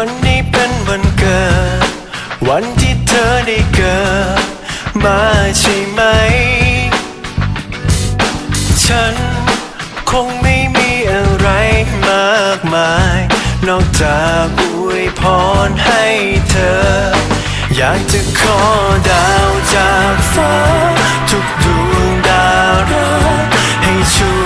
วันนี้เป็นวันเกิด วันที่เธอได้เกิด มาใช่ไหม ฉันคงไม่มีอะไรมากมาย นอกจากอวยพรให้เธอ อยากจะขอดาวจากฟ้า ทุกดวงดาวราให้ช่วย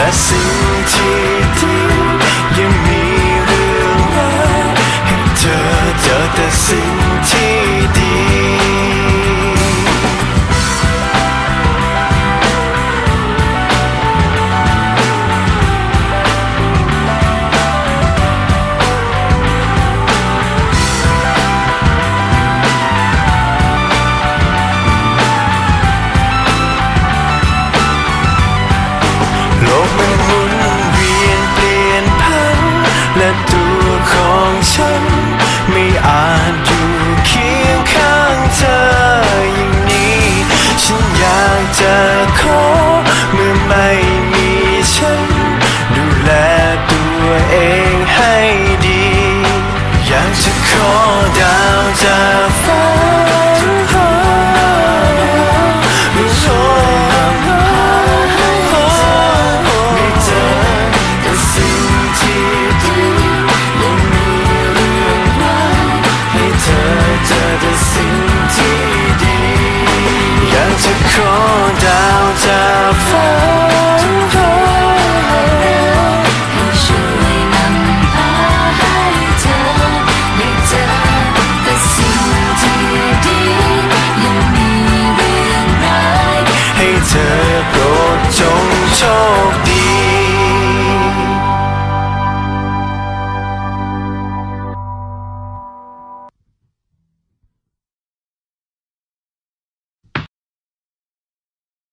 แต่สิ่งที่ดียังมีเรื่องราวให้เธอเจอแต่สิ่ง downtown. Talk.